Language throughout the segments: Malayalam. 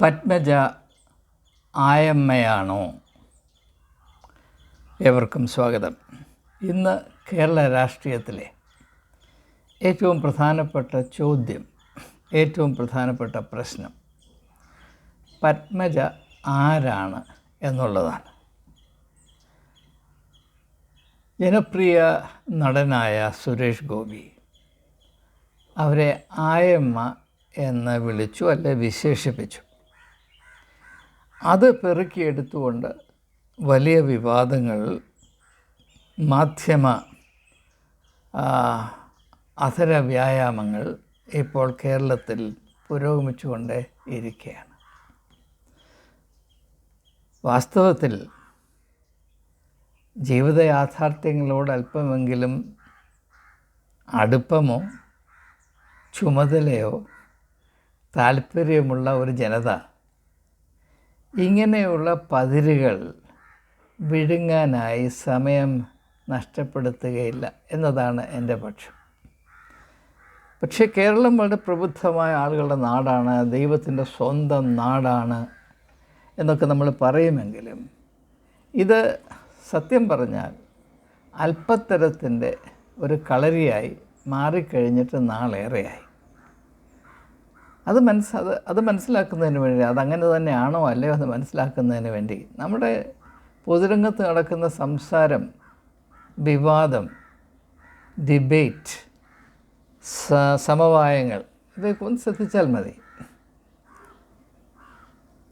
പത്മജ ആയമ്മയാണോ? ഏവർക്കും സ്വാഗതം. ഇന്ന് കേരള രാഷ്ട്രീയത്തിലെ ഏറ്റവും പ്രധാനപ്പെട്ട ചോദ്യം ഏറ്റവും പ്രധാനപ്പെട്ട പ്രശ്നം പത്മജ ആരാണ് എന്നുള്ളതാണ്. ജനപ്രിയ നടനായ സുരേഷ് ഗോപി അവരെ ആയമ്മ എന്ന് വിളിച്ചു അല്ലെ വിശേഷിപ്പിച്ചു. അത് പെറുക്കിയെടുത്തുകൊണ്ട് വലിയ വിവാദങ്ങൾ മാധ്യമ അധര വ്യായാമങ്ങൾ ഇപ്പോൾ കേരളത്തിൽ പുരോഗമിച്ചുകൊണ്ടേ ഇരിക്കുകയാണ്. വാസ്തവത്തിൽ ജീവിത യാഥാർത്ഥ്യങ്ങളോട് അല്പമെങ്കിലും അടുപ്പമോ ചുമതലയോ താല്പര്യമുള്ള ഒരു ജനത ഇങ്ങനെയുള്ള പതിരുകൾ വിഴുങ്ങാനായി സമയം നഷ്ടപ്പെടുത്തുകയില്ല എന്നതാണ് എന്റെ പക്ഷം. പക്ഷേ കേരളം വളരെ പ്രബുദ്ധമായ ആളുകളുടെ നാടാണ് ദൈവത്തിന്റെ സ്വന്തം നാടാണ് എന്നൊക്കെ നമ്മൾ പറയുമെങ്കിലും ഇത് സത്യം പറഞ്ഞാൽ അല്പത്തരത്തിന്റെ ഒരു കളരിയായി മാറിക്കഴിഞ്ഞിട്ട് നാളേറെയായി. അത് മനസ്സ് അത് അത് മനസ്സിലാക്കുന്നതിന് വേണ്ടി അതങ്ങനെ തന്നെയാണോ അല്ലയോ അത് മനസ്സിലാക്കുന്നതിന് വേണ്ടി. നമ്മുടെ പൊതുരംഗത്ത് നടക്കുന്ന സംസാരം വിവാദം ഡിബേറ്റ് സമവായങ്ങൾ ഇതൊക്കെ ഒന്ന് ശ്രദ്ധിച്ചാൽ മതി.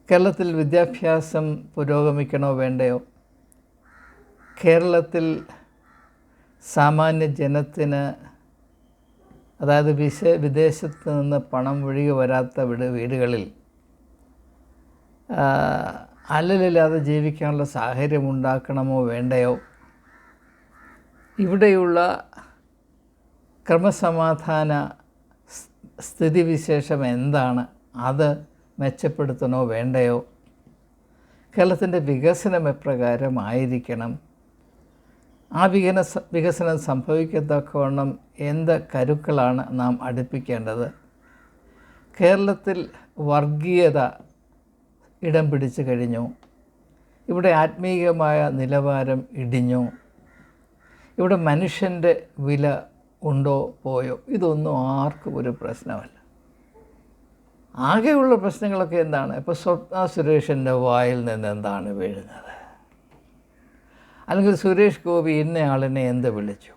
കേരളത്തിൽ വിദ്യാഭ്യാസം പുരോഗമിക്കണോ വേണ്ടയോ? കേരളത്തിൽ സാമാന്യ ജനത്തിന് അതായത് വിശ വിദേശത്ത് നിന്ന് പണം ഒഴുകി വരാത്ത വീട് വീടുകളിൽ അല്ലലില്ലാതെ ജീവിക്കാനുള്ള സാഹചര്യം ഉണ്ടാക്കണമോ വേണ്ടയോ? ഇവിടെയുള്ള ക്രമസമാധാന സ്ഥിതിവിശേഷം എന്താണ്? അത് മെച്ചപ്പെടുത്തണോ വേണ്ടയോ? കേരളത്തിന്റെ വികസനം എപ്രകാരമായിരിക്കണം? ആ വികന വികസനം സംഭവിക്കത്തക്കവണ്ണം എന്ത് കരുക്കളാണ് നാം അടുപ്പിക്കേണ്ടത്? കേരളത്തിൽ വർഗീയത ഇടം പിടിച്ചു കഴിഞ്ഞു. ഇവിടെ ആത്മീയമായ നിലവാരം ഇടിഞ്ഞു. ഇവിടെ മനുഷ്യന്റെ വില ഉണ്ടോ പോയോ? ഇതൊന്നും ആർക്കും ഒരു പ്രശ്നമല്ല. ആകെയുള്ള പ്രശ്നങ്ങളൊക്കെ എന്താണ്? ഇപ്പോൾ സ്വപ്ന സുരേഷിന്റെ വായിൽ നിന്ന് എന്താണ് വീഴുന്നത്? അല്ലെങ്കിൽ സുരേഷ് ഗോപി ഇന്നയാളിനെ എന്ത് വിളിച്ചു?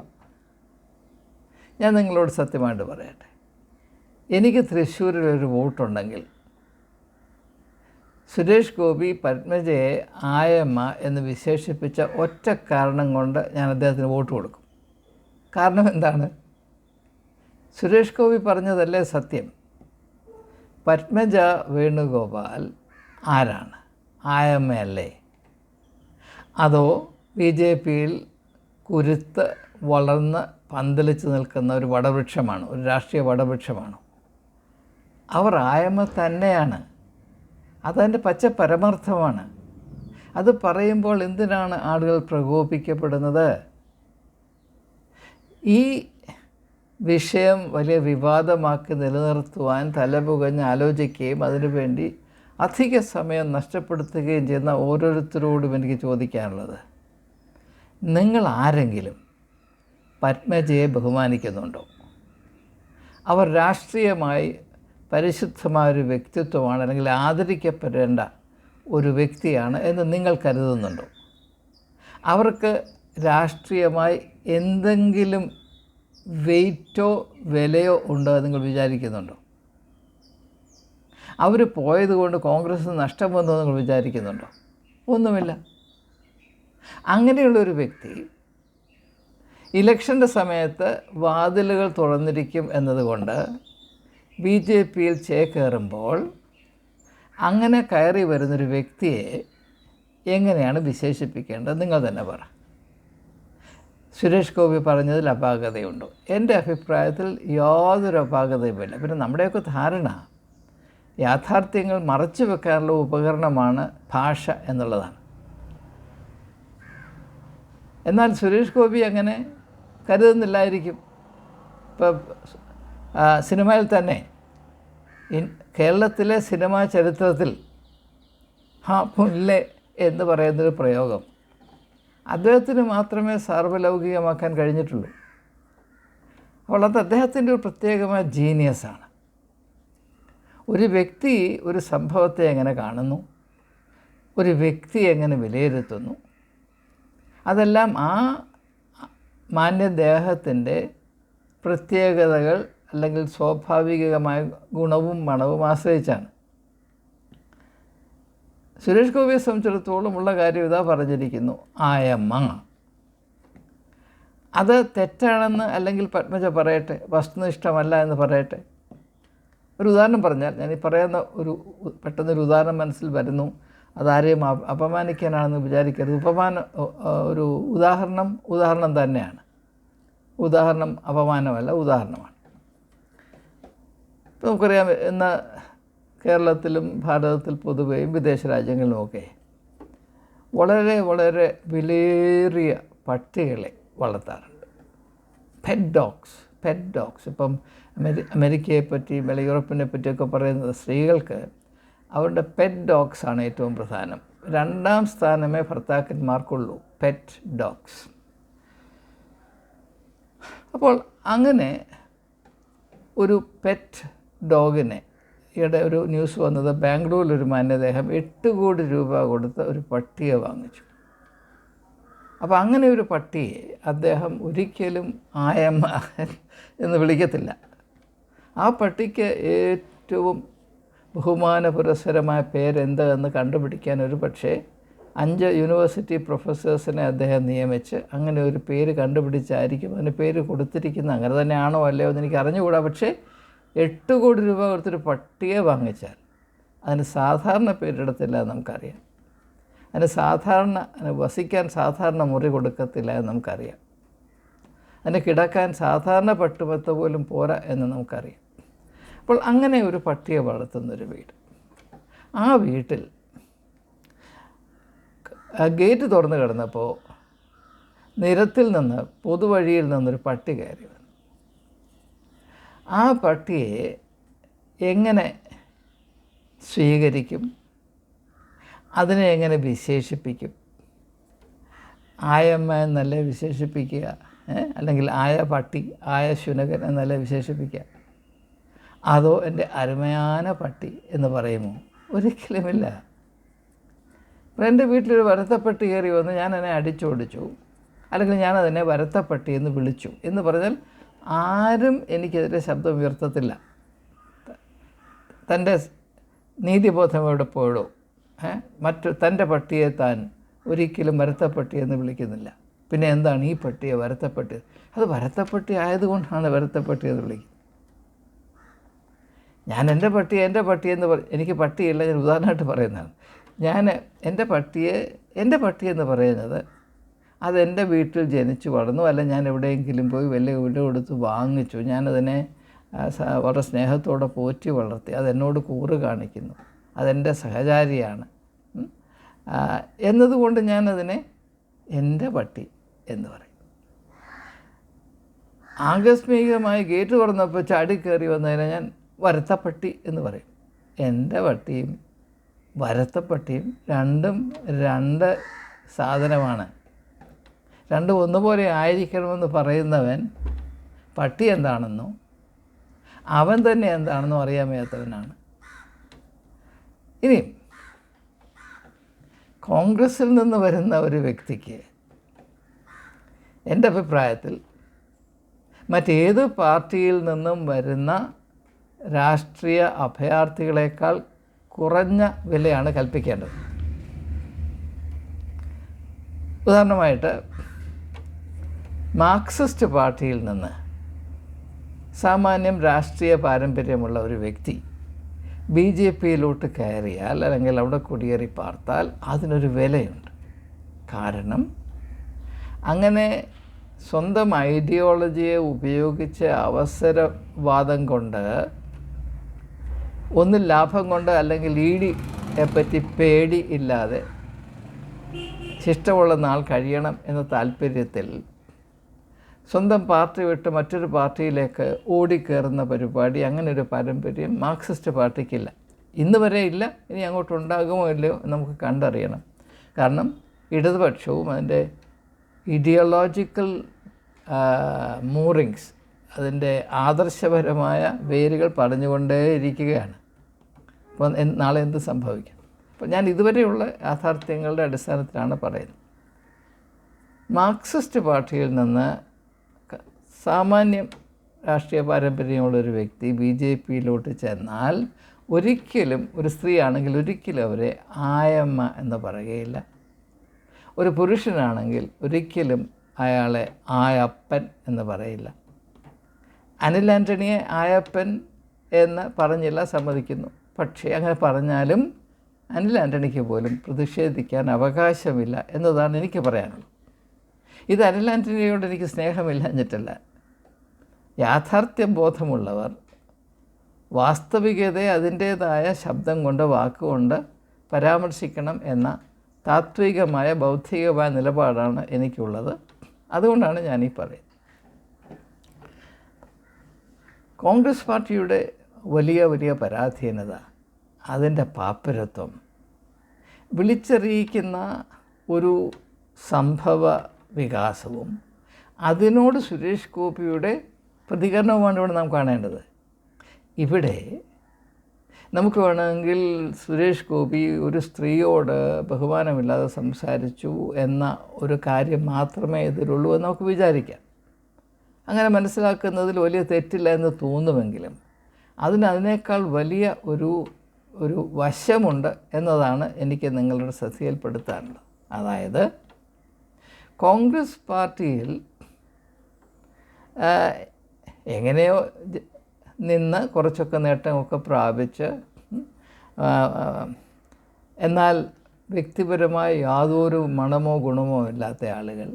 ഞാൻ നിങ്ങളോട് സത്യമായിട്ട് പറയട്ടെ. എനിക്ക് തൃശ്ശൂരിൽ ഒരു വോട്ടുണ്ടെങ്കിൽ സുരേഷ് ഗോപി പത്മജയെ ആയമ്മ എന്ന് വിശേഷിപ്പിച്ച ഒറ്റ കാരണം കൊണ്ട് ഞാൻ അദ്ദേഹത്തിന് വോട്ട് കൊടുക്കും. കാരണം എന്താണ്? സുരേഷ് ഗോപി പറഞ്ഞതല്ലേ സത്യം? പത്മജ വേണുഗോപാൽ ആരാണ്? ആയമ്മയല്ലേ? അതോ ബി ജെ പിയിൽ കുരുത്ത് വളർന്ന് പന്തലിച്ച് നിൽക്കുന്ന ഒരു വടവൃക്ഷമാണ് ഒരു രാഷ്ട്രീയ വടവൃക്ഷമാണ്. അവർ ആയമ തന്നെയാണ്. അതതിന്റെ പച്ച പരമാർത്ഥമാണ്. അത് പറയുമ്പോൾ എന്തിനാണ് ആളുകൾ പ്രകോപിക്കപ്പെടുന്നത്? ഈ വിഷയം വലിയ വിവാദമാക്കി നിലനിർത്തുവാൻ തലപുകഞ്ഞ് ആലോചിക്കുകയും അതിനുവേണ്ടി അധിക സമയം നഷ്ടപ്പെടുത്തുകയും ചെയ്യുന്ന ഓരോരുത്തരോടും എനിക്ക് ചോദിക്കാനുള്ളത്. നിങ്ങൾ ആരെങ്കിലും പത്മജയെ ബഹുമാനിക്കുന്നുണ്ടോ? അവർ രാഷ്ട്രീയമായി പരിശുദ്ധമായ ഒരു വ്യക്തിത്വമാണ് അല്ലെങ്കിൽ ആദരിക്കപ്പെടേണ്ട ഒരു വ്യക്തിയാണ് എന്ന് നിങ്ങൾ കരുതുന്നുണ്ടോ? അവർക്ക് രാഷ്ട്രീയമായി എന്തെങ്കിലും വെയിറ്റോ വിലയോ ഉണ്ടോ നിങ്ങൾ വിചാരിക്കുന്നുണ്ടോ? അവർ പോയതുകൊണ്ട് കോൺഗ്രസ് നഷ്ടം വന്നു നിങ്ങൾ വിചാരിക്കുന്നുണ്ടോ? ഒന്നുമില്ല. അങ്ങനെയുള്ളൊരു വ്യക്തി ഇലക്ഷന്റെ സമയത്ത് വാതിലുകൾ തുറന്നിരിക്കും എന്നതുകൊണ്ട് ബി ജെ പിയിൽ ചേക്കേറുമ്പോൾ അങ്ങനെ കയറി വരുന്നൊരു വ്യക്തിയെ എങ്ങനെയാണ് വിശേഷിപ്പിക്കേണ്ടത്? നിങ്ങൾ തന്നെ പറ. സുരേഷ് ഗോപി പറഞ്ഞതിൽ അപാകതയുണ്ടോ? എന്റെ അഭിപ്രായത്തിൽ യാതൊരു അപാകതയുമില്ല. പിന്നെ നമ്മുടെയൊക്കെ ധാരണ യാഥാർത്ഥ്യങ്ങൾ മറച്ചു വെക്കാനുള്ള ഉപകരണമാണ് ഭാഷ എന്നുള്ളതാണ്. എന്നാൽ സുരേഷ് ഗോപി അങ്ങനെ കരുതുന്നില്ലായിരിക്കും. ഇപ്പം സിനിമയിൽ തന്നെ കേരളത്തിലെ സിനിമാ ചരിത്രത്തിൽ ഹാ പുല്ലെ എന്ന് പറയുന്നൊരു പ്രയോഗം. അദ്ദേഹത്തിന് മാത്രമേ സാർവലൗകികമാക്കാൻ കഴിഞ്ഞിട്ടുള്ളൂ. അപ്പോൾ അത് അദ്ദേഹത്തിന്റെ ഒരു പ്രത്യേകമായ ജീനിയസാണ്. ഒരു വ്യക്തി ഒരു സംഭവത്തെ എങ്ങനെ കാണുന്നു? ഒരു വ്യക്തി എങ്ങനെ വിലയിരുത്തുന്നു? അതെല്ലാം ആ മാന്യദേഹത്തിന്റെ പ്രത്യേകതകൾ അല്ലെങ്കിൽ സ്വാഭാവികമായ ഗുണവും മണവും ആശ്രയിച്ചാണ്. സുരേഷ് ഗോപിയെ സംബന്ധിച്ചിടത്തോളം ഉള്ള കാര്യം ഇതാ പറഞ്ഞിരിക്കുന്നു. ആയമ്മ. അത് തെറ്റാണെന്ന് അല്ലെങ്കിൽ പത്മജ പറയട്ടെ വസ്തുനിഷ്ഠമല്ല എന്ന് പറയട്ടെ. ഒരു ഉദാഹരണം പറഞ്ഞാൽ ഞാൻ ഈ പറയുന്ന ഒരു പെട്ടെന്നൊരു ഉദാഹരണം മനസ്സിൽ വരുന്നു. അതാരെയും അപ- അപമാനിക്കാനാണെന്ന് വിചാരിക്കരുത്. ഉപമാനം ഒരു ഉദാഹരണം ഉദാഹരണം തന്നെയാണ്. ഉദാഹരണം അപമാനമല്ല ഉദാഹരണമാണ്. നമുക്കറിയാം ഇന്ന് കേരളത്തിലും ഭാരതത്തിൽ പൊതുവെയും വിദേശ രാജ്യങ്ങളിലുമൊക്കെ വളരെ വളരെ വിലയേറിയ പട്ടികളെ വളർത്താറുണ്ട്. പെറ്റ് ഡോഗ്സ് പെറ്റ് ഡോഗ്സ് ഇപ്പം അമേരി അമേരിക്കയെ പറ്റി അല്ലെങ്കിൽ യൂറോപ്പിനെ പറ്റിയൊക്കെ പറയുന്നത് സ്ത്രീകൾക്ക് അവരുടെ പെറ്റ് ഡോഗ്സ് ആണ് ഏറ്റവും പ്രധാനം. രണ്ടാം സ്ഥാനമേ ഭർത്താക്കന്മാർക്കുള്ളൂ പെറ്റ് ഡോഗ്സ് അപ്പോൾ അങ്ങനെ ഒരു പെറ്റ് ഡോഗിനെ ഈയിടെ ഒരു ന്യൂസ് വന്നത് ബാംഗ്ലൂരിൽ ഒരു മാന്യദേഹം എട്ട് കോടി രൂപ കൊടുത്ത് ഒരു പട്ടിയെ വാങ്ങിച്ചു. അപ്പോൾ അങ്ങനെ ഒരു പട്ടിയെ അദ്ദേഹം ഒരിക്കലും ആയമ്മ എന്ന് വിളിക്കത്തില്ല. ആ പട്ടിക്ക് ഏറ്റവും ബഹുമാന പുരസ്സരമായ പേരെന്ത് എന്ന് കണ്ടുപിടിക്കാൻ ഒരു പക്ഷേ അഞ്ച് യൂണിവേഴ്സിറ്റി പ്രൊഫസേഴ്സിനെ അദ്ദേഹം നിയമിച്ച് അങ്ങനെ ഒരു പേര് കണ്ടുപിടിച്ചായിരിക്കും. അതിന് പേര് കൊടുത്തിരിക്കുന്നത് അങ്ങനെ തന്നെയാണോ അല്ലയോ എന്ന് എനിക്ക് അറിഞ്ഞുകൂടാ. പക്ഷേ എട്ട് കോടി രൂപ കൊടുത്തൊരു പട്ടിയെ വാങ്ങിച്ചാൽ അതിന് സാധാരണ പേരിടത്തില്ല എന്ന് നമുക്കറിയാം. അതിന് സാധാരണ അതിന് വസിക്കാൻ സാധാരണ മുറി കൊടുക്കത്തില്ല എന്ന് നമുക്കറിയാം. അതിന് കിടക്കാൻ സാധാരണ പട്ടുപത്ത പോലും പോരാ എന്ന് നമുക്കറിയാം. അപ്പോൾ അങ്ങനെ ഒരു പട്ടിയെ വളർത്തുന്നൊരു വീട്. ആ വീട്ടിൽ ഗേറ്റ് തുറന്ന് കിടന്നപ്പോൾ നിരത്തിൽ നിന്ന് പൊതുവഴിയിൽ നിന്നൊരു പട്ടി കയറി വന്നു. ആ പട്ടിയെ എങ്ങനെ സ്വീകരിക്കും? അതിനെ എങ്ങനെ വിശേഷിപ്പിക്കും? ആയമ്മ എന്നല്ലേ വിശേഷിപ്പിക്കുക? അല്ലെങ്കിൽ ആയ പട്ടി ആയ ശുനകൻ എന്നല്ലേ വിശേഷിപ്പിക്കുക? അതോ എന്റെ അരുമയാന പട്ടി എന്ന് പറയുമോ? ഒരിക്കലുമില്ല. എന്റെ വീട്ടിലൊരു വരത്തപ്പട്ടി കയറി വന്ന് ഞാൻ എന്നെ അടിച്ചോടിച്ചു. അല്ലെങ്കിൽ ഞാൻ അതിനെ വരത്തപ്പട്ടി എന്ന് വിളിച്ചു. എന്ന് പറഞ്ഞാൽ ആരും എനിക്കെതിരെ ശബ്ദം ഉയർത്തത്തില്ല. തന്റെ നീതിബോധം എവിടെ പോയടോ? ഏ? മറ്റു തന്റെ പട്ടിയെ താൻ ഒരിക്കലും വരത്തപ്പട്ടി എന്ന് വിളിക്കുന്നില്ല. പിന്നെ എന്താണ് ഈ പട്ടിയെ വരത്തപ്പട്ടി? അത് വരത്തപ്പട്ടി ആയതുകൊണ്ടാണ് വരത്തപ്പട്ടി എന്ന് വിളിക്കുന്നത്. ഞാൻ എന്റെ പട്ടിയെ എന്റെ പട്ടി എന്ന് പറ എനിക്ക് പട്ടിയല്ല ഞാൻ ഉദാഹരണമായിട്ട് പറയുന്നതാണ്. ഞാൻ എന്റെ പട്ടിയെ എന്റെ പട്ടി എന്ന് പറയുന്നത് അതെന്റെ വീട്ടിൽ ജനിച്ചു വളർന്നു. അല്ല ഞാൻ എവിടെയെങ്കിലും പോയി വലിയ വീട് കൊടുത്ത് വാങ്ങിച്ചു. ഞാനതിനെ വളരെ സ്നേഹത്തോടെ പോറ്റി വളർത്തി. അതെന്നോട് കൂറ് കാണിക്കുന്നു. അതെന്റെ സഹചാരിയാണ്. എന്നതുകൊണ്ട് ഞാനതിനെ എന്റെ പട്ടി എന്ന് പറയും. ആകസ്മികമായി ഗേറ്റ് തുറന്നപ്പോൾ ചാടി കയറി വന്നതിനെ ഞാൻ വരത്തപ്പട്ടി എന്ന് പറയും. എന്റെ പട്ടിയും വരത്തപ്പട്ടിയും രണ്ടും രണ്ട് സാധനമാണ്. രണ്ടും ഒന്നുപോലെ ആയിരിക്കണമെന്ന് പറയുന്നവൻ പട്ടി എന്താണെന്നോ അവൻ തന്നെ എന്താണെന്നോ അറിയാൻ വയ്യാത്തവനാണ് ഇനി കോൺഗ്രസ്സിൽ നിന്ന് വരുന്ന ഒരു വ്യക്തിക്ക് എന്റെ അഭിപ്രായത്തിൽ മറ്റേത് പാർട്ടിയിൽ നിന്നും വരുന്ന രാഷ്ട്രീയ അഭയാർത്ഥികളെക്കാൾ കുറഞ്ഞ വിലയാണ് കൽപ്പിക്കേണ്ടത്. ഉദാഹരണമായിട്ട് മാർക്സിസ്റ്റ് പാർട്ടിയിൽ നിന്ന് സാമാന്യം രാഷ്ട്രീയ പാരമ്പര്യമുള്ള ഒരു വ്യക്തി ബി ജെ പിയിലോട്ട് കയറിയാൽ അല്ലെങ്കിൽ അവിടെ കുടിയേറി പാർത്താൽ അതിനൊരു വിലയുണ്ട്. കാരണം അങ്ങനെ സ്വന്തം ഐഡിയോളജിയെ ഉപയോഗിച്ച് അവസരവാദം കൊണ്ട് ഒന്നിൽ ലാഭം കൊണ്ട് അല്ലെങ്കിൽ ഈടിയെ പറ്റി പേടി ഇല്ലാതെ ശിഷ്ടമുള്ള നാൾ കഴിയണം എന്ന താല്പര്യത്തിൽ സ്വന്തം പാർട്ടി വിട്ട് മറ്റൊരു പാർട്ടിയിലേക്ക് ഓടിക്കയറുന്ന പരിപാടി അങ്ങനെ ഒരു പാരമ്പര്യം മാർക്സിസ്റ്റ് പാർട്ടിക്കില്ല. ഇന്ന് വരെ ഇല്ല ഇനി അങ്ങോട്ട് ഉണ്ടാകുമോ ഇല്ലയോ നമുക്ക് കണ്ടറിയണം. കാരണം ഇടതുപക്ഷവും അതിന്റെ ഇഡിയോളജിക്കൽ മൂറിങ്സ് അതിന്റെ ആദർശപരമായ വേരുകൾ പറഞ്ഞുകൊണ്ടേയിരിക്കുകയാണ് അപ്പോൾ നാളെ എന്ത് സംഭവിക്കും? അപ്പോൾ ഞാൻ ഇതുവരെയുള്ള യാഥാർത്ഥ്യങ്ങളുടെ അടിസ്ഥാനത്തിലാണ് പറയുന്നത്. മാർക്സിസ്റ്റ് പാർട്ടിയിൽ നിന്ന് സാമാന്യം രാഷ്ട്രീയ പാരമ്പര്യമുള്ളൊരു വ്യക്തി ബി ജെ പിയിലോട്ട് ചെന്നാൽ ഒരിക്കലും ഒരു സ്ത്രീ ആണെങ്കിൽ ഒരിക്കലും അവരെ ആയമ്മ എന്ന് പറയുകയില്ല. ഒരു പുരുഷനാണെങ്കിൽ ഒരിക്കലും അയാളെ ആയപ്പൻ എന്ന് പറയില്ല. അനിൽ ആന്റണിയെ ആയപ്പൻ എന്ന് പറഞ്ഞില്ല സമ്മതിക്കുന്നു. പക്ഷേ അങ്ങനെ പറഞ്ഞാലും അനിൽ ആന്റണിക്ക് പോലും പ്രതിഷേധിക്കാൻ അവകാശമില്ല എന്നതാണ് എനിക്ക് പറയാനുള്ളത്. ഇത് അനിൽ ആന്റണിയോട് എനിക്ക് സ്നേഹമില്ലാഞ്ഞിട്ടല്ല. യാഥാർത്ഥ്യം ബോധമുള്ളവർ വാസ്തവികതയെ അതിന്റേതായ ശബ്ദം കൊണ്ട് വാക്കുകൊണ്ട് പരാമർശിക്കണം എന്ന താത്വികമായ ബൗദ്ധികമായ നിലപാടാണ് എനിക്കുള്ളത്. അതുകൊണ്ടാണ് ഞാനീ പറയുന്നത്. കോൺഗ്രസ് പാർട്ടിയുടെ വലിയ വലിയ പരാധീനത അതിന്റെ പാപ്പരത്വം. വിളിച്ചറിയിക്കുന്ന ഒരു സംഭവ വികാസവും അതിനോട് സുരേഷ് ഗോപിയുടെ പ്രതികരണവുമാണ് ഇവിടെ നാം കാണേണ്ടത്. ഇവിടെ നമുക്ക് വേണമെങ്കിൽ സുരേഷ് ഗോപി ഒരു സ്ത്രീയോട് ബഹുമാനമില്ലാതെ സംസാരിച്ചു എന്ന ഒരു കാര്യം മാത്രമേ ഇതിലുള്ളൂ എന്ന് നമുക്ക് വിചാരിക്കാം. അങ്ങനെ മനസ്സിലാക്കുന്നതിൽ വലിയ തെറ്റില്ല എന്ന് തോന്നുമെങ്കിലും അതിന് അതിനേക്കാൾ വലിയ ഒരു ഒരു വശമുണ്ട് എന്നതാണ് എനിക്ക് നിങ്ങളുടെ ശ്രദ്ധയിൽപ്പെടുത്താനുള്ളത് അതായത് കോൺഗ്രസ് പാർട്ടിയിൽ എങ്ങനെയോ നിന്ന് കുറച്ചൊക്കെ നേട്ടമൊക്കെ പ്രാപിച്ച് എന്നാൽ വ്യക്തിപരമായ യാതൊരു മണമോ ഗുണമോ ഇല്ലാത്ത ആളുകൾ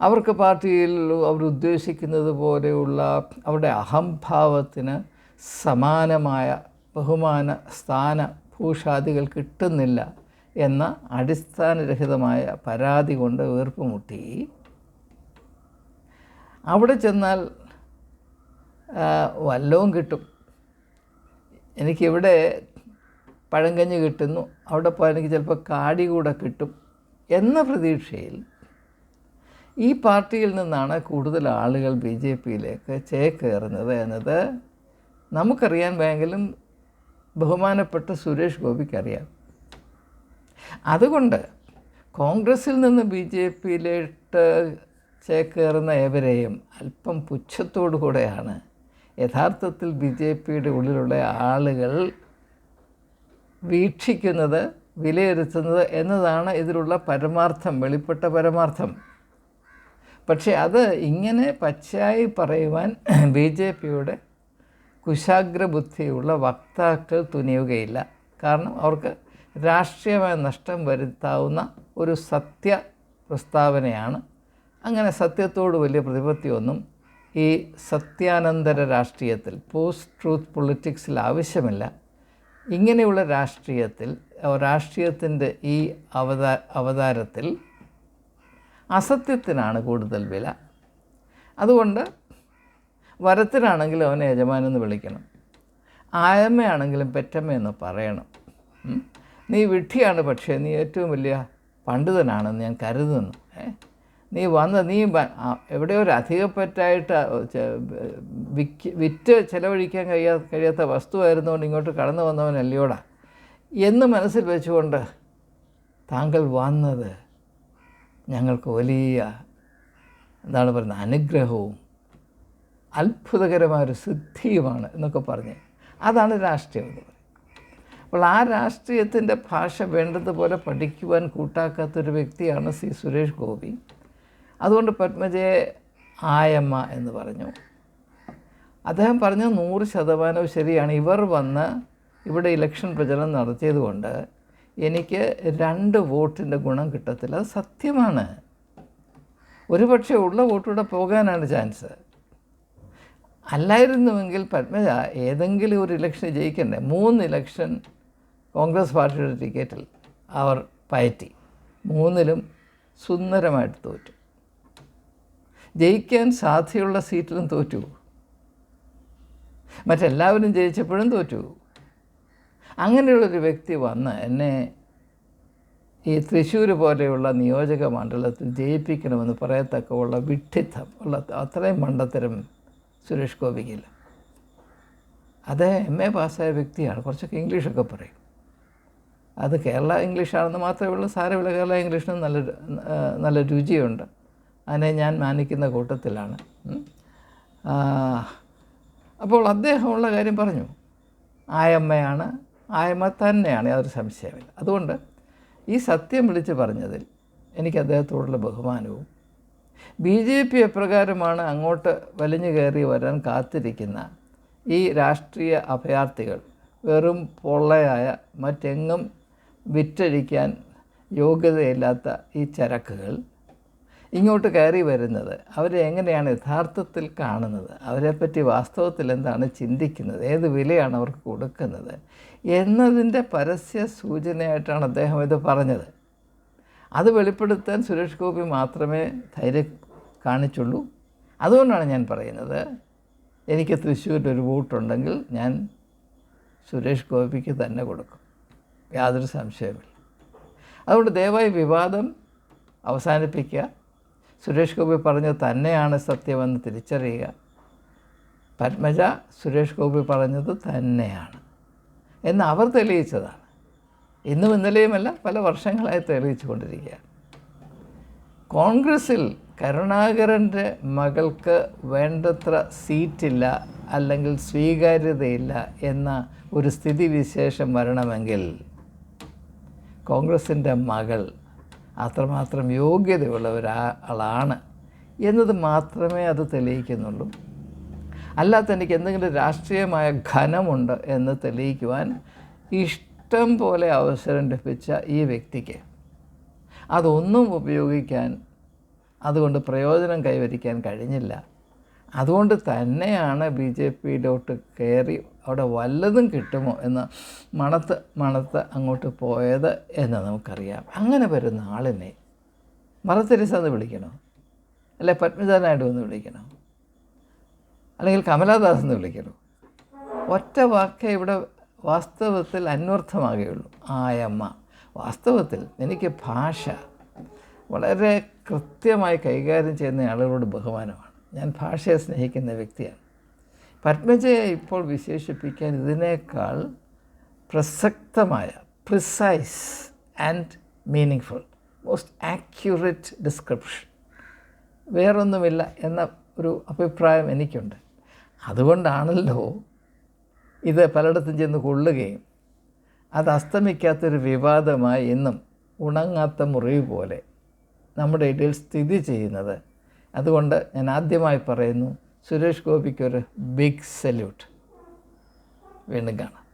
അവർക്ക് പാർട്ടിയിൽ അവർ ഉദ്ദേശിക്കുന്നത് പോലെയുള്ള അവരുടെ അഹംഭാവത്തിന് സമാനമായ ബഹുമാന സ്ഥാന ഭൂഷാദികൾ കിട്ടുന്നില്ല എന്ന അടിസ്ഥാനരഹിതമായ പരാതി കൊണ്ട് വീർപ്പുമുട്ടി അവിടെ ചെന്നാൽ വല്ലവും കിട്ടും. എനിക്കിവിടെ പഴങ്കഞ്ഞ് കിട്ടുന്നു അവിടെ പോയാൽ എനിക്ക് ചിലപ്പോൾ കാടി കൂടെ കിട്ടും എന്ന പ്രതീക്ഷയിൽ ഈ പാർട്ടിയിൽ നിന്നാണ് കൂടുതൽ ആളുകൾ ബി ജെ പിയിലേക്ക് ചേക്കേറുന്നത് എന്നത് നമുക്കറിയാൻ വേണമെങ്കിലും ബഹുമാനപ്പെട്ട സുരേഷ് ഗോപിക്കറിയാം അതുകൊണ്ട് കോൺഗ്രസ്സിൽ നിന്ന് ബി ജെ പിയിലിട്ട് ചേക്കേറുന്ന ഏവരെയും അല്പം പുച്ഛത്തോടു കൂടെയാണ് യഥാർത്ഥത്തിൽ ബി ജെ പിയുടെ ഉള്ളിലുള്ള ആളുകൾ വീക്ഷിക്കുന്നത് വിലയിരുത്തുന്നത് എന്നതാണ് ഇതിലുള്ള പരമാർത്ഥം വെളിപ്പെട്ട പരമാർത്ഥം. പക്ഷേ അത് ഇങ്ങനെ പച്ചയായി പറയുവാൻ ബി ജെ പിയുടെ കുശാഗ്ര ബുദ്ധിയുള്ള വക്താക്കൾ തുനിയുകയില്ല. കാരണം അവർക്ക് രാഷ്ട്രീയമായ നഷ്ടം വരുത്താവുന്ന ഒരു സത്യ പ്രസ്താവനയാണ്. അങ്ങനെ സത്യത്തോട് വലിയ പ്രതിപത്തിയൊന്നും ഈ സത്യാനന്തര രാഷ്ട്രീയത്തിൽ പോസ്റ്റ് ട്രൂത്ത് പൊളിറ്റിക്സിൽ ആവശ്യമില്ല. ഇങ്ങനെയുള്ള രാഷ്ട്രീയത്തിൽ രാഷ്ട്രീയത്തിന്റെ ഈ അവതാ അവതാരത്തിൽ അസത്യത്തിനാണ് കൂടുതൽ വില. അതുകൊണ്ട് വരത്തിനാണെങ്കിലും അവനെ യജമാനെന്ന് വിളിക്കണം. ആയമ്മയാണെങ്കിലും പെറ്റമ്മയെന്ന് പറയണം. നീ വിഡ്ഢിയാണ് പക്ഷേ നീ ഏറ്റവും വലിയ പണ്ഡിതനാണെന്ന് ഞാൻ കരുതുന്നു. നീ വന്ന് നീ എവിടെയോ ഒരു അധികപ്പറ്റായിട്ട് വിക്ക് വിറ്റ് ചിലവഴിക്കാൻ കഴിയാ കഴിയാത്ത വസ്തുവായിരുന്നുകൊണ്ട് ഇങ്ങോട്ട് കടന്നു വന്നവനല്ലയോടാ എന്ന് മനസ്സിൽ വെച്ചുകൊണ്ട് താങ്കൾ വന്നത് ഞങ്ങൾക്ക് വലിയ എന്താണ് പറയുന്നത് അനുഗ്രഹവും അത്ഭുതകരമായൊരു സിദ്ധിയുമാണ് എന്നൊക്കെ പറഞ്ഞ്. അതാണ് രാഷ്ട്രീയം എന്ന് പറയുന്നത്. അപ്പോൾ ആ രാഷ്ട്രീയത്തിന്റെ ഭാഷ വേണ്ടതുപോലെ പഠിക്കുവാൻ കൂട്ടാക്കാത്തൊരു വ്യക്തിയാണ് സി സുരേഷ് ഗോപി. അതുകൊണ്ട് പത്മജയെ ആയമ്മ എന്ന് പറഞ്ഞു. അദ്ദേഹം പറഞ്ഞ നൂറ് ശതമാനവും ശരിയാണ്. ഇവർ വന്ന് ഇവിടെ ഇലക്ഷൻ പ്രചരണം നടത്തിയതുകൊണ്ട് എനിക്ക് രണ്ട് വോട്ടിന്റെ ഗുണം കിട്ടത്തില്ല. അത് സത്യമാണ്. ഒരുപക്ഷെ ഉള്ള വോട്ടൂടെ പോകാനാണ് ചാൻസ്. അല്ലായിരുന്നുവെങ്കിൽ പത്മജ ഏതെങ്കിലും ഒരു ഇലക്ഷൻ ജയിക്കണ്ടേ? മൂന്ന് ഇലക്ഷൻ കോൺഗ്രസ് പാർട്ടിയുടെ ടിക്കറ്റിൽ അവർ പയറ്റി. മൂന്നിലും സുന്ദരമായിട്ട് തോറ്റു. ജയിക്കാൻ സാധ്യതയുള്ള സീറ്റിലും തോറ്റു. മറ്റെല്ലാവരും ജയിച്ചപ്പോഴും തോറ്റു. അങ്ങനെയുള്ളൊരു വ്യക്തി വന്ന് എന്നെ ഈ തൃശ്ശൂർ പോലെയുള്ള നിയോജക മണ്ഡലത്തിൽ ജയിപ്പിക്കണമെന്ന് പറയത്തക്കമുള്ള വിഡ്ഢിത്തം ഉള്ള അത്രയും മണ്ടത്തരം സുരേഷ് ഗോപിക്കില്ല അത് എം എ പാസ്സായ വ്യക്തിയാണ്. കുറച്ചൊക്കെ ഇംഗ്ലീഷൊക്കെ പറയും. അത് കേരള ഇംഗ്ലീഷാണെന്ന് മാത്രമേ ഉള്ളൂ. സാരമില്ല. കേരള ഇംഗ്ലീഷിന് നല്ല നല്ല രുചിയുണ്ട്. അതിനെ ഞാൻ മാനിക്കുന്ന കൂട്ടത്തിലാണ്. അപ്പോൾ അദ്ദേഹമുള്ള കാര്യം പറഞ്ഞു. ആയമ്മയാണ്. ആയമ്മ തന്നെയാണ്. യാതൊരു സംശയമില്ല അതുകൊണ്ട് ഈ സത്യം വിളിച്ച് പറഞ്ഞതിൽ എനിക്ക് അദ്ദേഹത്തോടുള്ള ബഹുമാനവും ബി ജെ പി എപ്രകാരമാണ് അങ്ങോട്ട് വലിഞ്ഞു കയറി വരാൻ കാത്തിരിക്കുന്ന ഈ രാഷ്ട്രീയ അഭയാർത്ഥികൾ വെറും പൊള്ളയായ മറ്റെങ്ങും വിറ്റഴിക്കാൻ യോഗ്യതയില്ലാത്ത ഈ ചരക്കുകൾ ഇങ്ങോട്ട് കയറി വരുന്നത്. അവരെ എങ്ങനെയാണ് യഥാർത്ഥത്തിൽ കാണുന്നത്? അവരെപ്പറ്റി വാസ്തവത്തിൽ എന്താണ് ചിന്തിക്കുന്നത്? ഏത് വിലയാണ് അവർക്ക് കൊടുക്കുന്നത്? എന്നതിന്റെ പരസ്യ സൂചനയായിട്ടാണ് അദ്ദേഹം ഇത് പറഞ്ഞത്. അത് വെളിപ്പെടുത്താൻ സുരേഷ് ഗോപി മാത്രമേ ധൈര്യം കാണിച്ചുള്ളൂ. അതുകൊണ്ടാണ് ഞാൻ പറയുന്നത് എനിക്ക് തൃശ്ശൂരിൽ ഒരു വോട്ടുണ്ടെങ്കിൽ ഞാൻ സുരേഷ് ഗോപിക്ക് തന്നെ കൊടുക്കും. യാതൊരു സംശയമില്ല അതുകൊണ്ട് ദയവായി വിവാദം അവസാനിപ്പിക്കുക. സുരേഷ് ഗോപി പറഞ്ഞത് തന്നെയാണ് സത്യമെന്ന് തിരിച്ചറിയുക. പത്മജ സുരേഷ് ഗോപി പറഞ്ഞത് തന്നെയാണ്. എന്ന് അവർ തെളിയിച്ചതാണ്. ഇന്നും ഇന്നലെയുമല്ല പല വർഷങ്ങളായി തെളിയിച്ചു കൊണ്ടിരിക്കുകയാണ് കോൺഗ്രസ്സിൽ കരുണാകരന്റെ മകൾക്ക് വേണ്ടത്ര സീറ്റില്ല അല്ലെങ്കിൽ സ്വീകാര്യതയില്ല എന്ന ഒരു സ്ഥിതിവിശേഷം വരണമെങ്കിൽ കോൺഗ്രസിന്റെ മകൾ അത്രമാത്രം യോഗ്യതയുള്ള ഒരാളാണ് എന്നത് മാത്രമേ അത് തെളിയിക്കുന്നുള്ളൂ. അല്ലാത്ത എനിക്ക് എന്തെങ്കിലും രാഷ്ട്രീയമായ ഘനമുണ്ട് എന്ന് തെളിയിക്കുവാൻ ഇഷ്ടം പോലെ അവസരം ലഭിച്ച ഈ വ്യക്തിക്ക് അതൊന്നും ഉപയോഗിക്കാൻ അതുകൊണ്ട് പ്രയോജനം കൈവരിക്കാൻ കഴിഞ്ഞില്ല. അതുകൊണ്ട് തന്നെയാണ് ബി ജെ പിയിലോട്ട് കയറി അവിടെ വല്ലതും കിട്ടുമോ എന്ന് മണത്ത് മണത്ത് അങ്ങോട്ട് പോയത് എന്ന് നമുക്കറിയാം. അങ്ങനെ വരുന്ന ആളിനെ മറത്തെരിസ എന്ന് വിളിക്കണോ? അല്ലെ പത്മജാനായിട്ട് എന്ന് വിളിക്കണോ? അല്ലെങ്കിൽ കമലാദാസ് എന്ന് വിളിക്കണോ? ഒറ്റ വാക്കേ ഇവിടെ വാസ്തവത്തിൽ അന്വർത്ഥമാകുകയുള്ളൂ. ആയമ്മ വാസ്തവത്തിൽ എനിക്ക് ഭാഷ വളരെ കൃത്യമായി കൈകാര്യം ചെയ്യുന്ന ആളുകളോട് ബഹുമാനമാണ്. ഞാൻ ഭാഷയെ സ്നേഹിക്കുന്ന വ്യക്തിയാണ്. പത്മജയെ ഇപ്പോൾ വിശേഷിപ്പിക്കാൻ ഇതിനേക്കാൾ പ്രസക്തമായ precise and meaningful most accurate description വേറൊന്നുമില്ല എന്ന ഒരു അഭിപ്രായം എനിക്കുണ്ട്. അതുകൊണ്ടാണല്ലോ ഇത് പലയിടത്തും ചെന്ന് കൊള്ളുകയും അത് അസ്തമിക്കാത്തൊരു വിവാദമായി ഇന്നും ഉണങ്ങാത്ത മുറിവ് പോലെ നമ്മുടെ ഇടയിൽ സ്ഥിതി ചെയ്യുന്നത്. അതുകൊണ്ട് ഞാൻ ആദ്യമായി പറയുന്നു സുരേഷ് ഗോപിക്കൊരു ബിഗ് സല്യൂട്ട്. വീണ്ടും കാണാം.